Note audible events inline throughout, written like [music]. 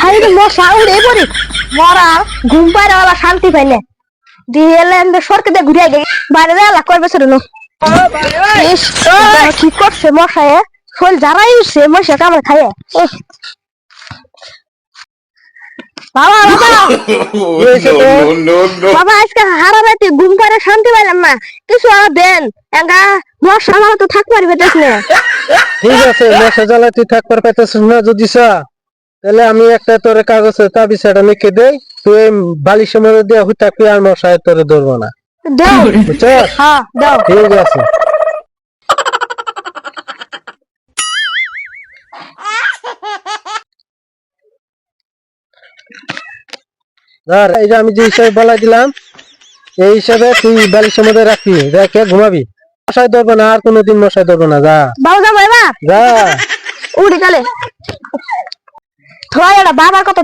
High রে মশা উড়ে পড়ি মরা ঘুম পাইরে ওলা শান্তি সরকে ঘুরে গে বাইরে শুরু নো কি করছে মশায়ে শোল যারাই উঠছে মশা কামড় খাইয়ে। বাবা [laughs] বাবা। আজকে হারা রাতে ঘুম পাইরে শান্তি পাইলাম না। কিছু আর দেন। এঙ্গা মশা আমার তো থাক পারবে দেখ না। ঠিক আছে মশা জ্বালা তুই থাকবার পাইতেছিস না যদি চা। তাহলে আমি একটা তোর কাগজে তাবিজ এটা লিখে দেই তুই বালিশের মধ্যে দিয়ে হুই থাকবি আর মশায় তোরে ধরবো না। হ্যাঁ ঠিক আছে। ধর এই যে আমি যে হিসাবে বলা দিলাম এই হিসাবে তুই বালিশের মধ্যে রাখবি রেখে ঘুমাবি? মশাই ধরবে না আর কোনোদিন মশাই ধরবে না যা। যা। উড়ি গেলে। এটা বাবার কথা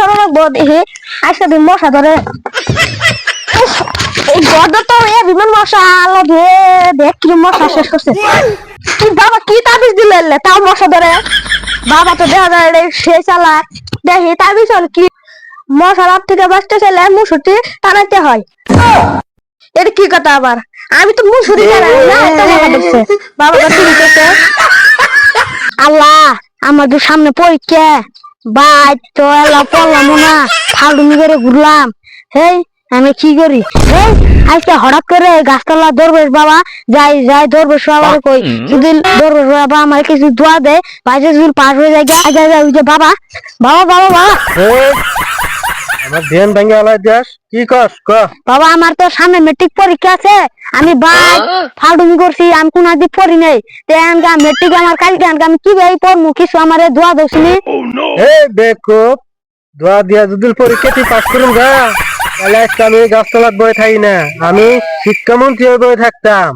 চলো রাখব দেখি আজকে দিন মশা ধরে। এই তো এ বিমান মশা আলো রে দেখ কি মশা শেষ করছে। বাবা, কি তাবিজ দিলে তাও মশা ধরে। বাবা তো দেখা যায় সে চালা তাবিজ হল কি? থেকে বাঁচতে চাইলে মুসুটি টানাইতে হয়। এটা কি কথা আবার? আমি তো মুসুরি বাবা তো আল্লাহ, আমাদের সামনে পরীক্ষা। বাই তো এলা পড়লাম না। ফালুমি করে ঘুরলাম। হেই আমি কি করি? হেই আজকে হঠাৎ করে গাছতলা দরবেশ বাবা যাই যাই দরবেশ বাবা কই। যদি দরবেশ বাবা আমার কিছু দোয়া দেয় বাইরে যদি পার হয়ে যায় গিয়া, আগে ওই যে বাবা। বাবা বাবা বাবা। আমার ধ্যান ভেঙে আলাই দিয়াস কি কস ক? বাবা আমার তো সামনে মেট্রিক পরীক্ষা আছে। আমি বাদ ফালুমি করছি আমি কোন আদি পড়ি নাই। আনকা মেট্রিক আমার কালকে আনকা আমি কি ভাই পড়মু কিছু আমার দোয়া দোষনি হে দেখো দোয়া দিয়া যদি পরীক্ষা তুই পাস করুন গা। তাহলে আজকে আমি গাছতলার বয়ে থাকি না আমি শিক্ষামন্ত্রী হয়ে বয়ে থাকতাম।